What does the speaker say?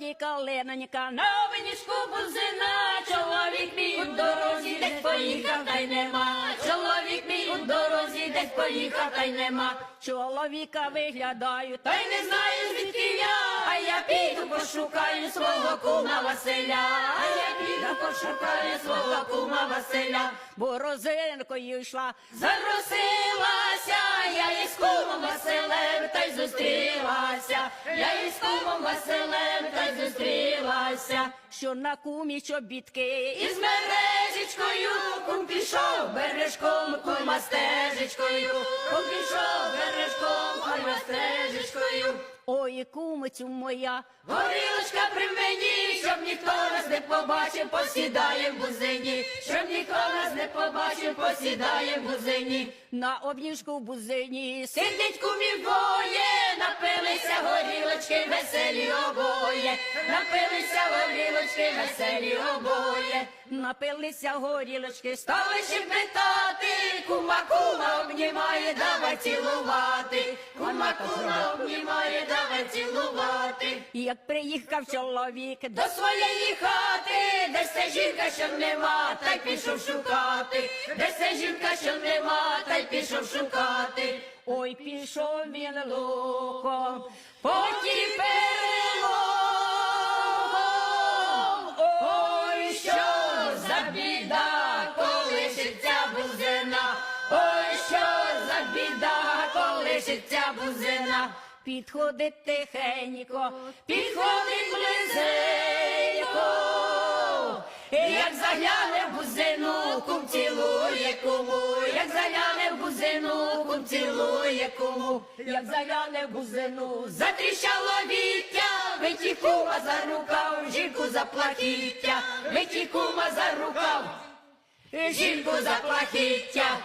городі калинонька, на винішку бузина, чоловік мій у дорозі, десь поїхав, та й нема. Чоловік мій у дорозі, десь поїхав, та й нема. Чоловіка виглядаю, та й не знаю, звідки я. А я піду пошукаю свого кума Василя. А я піду пошукаю свого кума Василя. Бо розинкою йшла, за запросилася, Я із кумом Василем та зустрілася. Що на кумі чобітки із мережечкою, кум пішов бережком, кума стежечкою, кум пішов бережком, кума стежечкою. Ой, кумицю моя, горілочка при мені, щоб ніхто нас не побачив, посідає в бузині, щоб ніхто нас не побачив, посідає в бузині. На обніжку в бузині сидить кумів двоє, напилися горілочки, веселі обоє, напилися горілочки, веселі обоє, напилися горілочки, стали ще питати, кума, кума обнімає, давай цілувати, кума, кума обнімає, давай цілувати. Як приїхав чоловік до своєї хати, де се жінка, що нема, та й пішов шукати, де се жінка, що нема, та й пішов шукати. Ой, пішов він луком, потім перелом. Ой, що за біда, коли шиться бузина, ой, що за біда, коли шиться бузина. Підходить тихенько, підходить близенько. Як загляне бузину, кум цілує в бузину, кум цілує кому, як загляне бузину, затріщало віття, виті кума за рукав, жінку за плахіття, виті кума за рукав, жінку за плахіття.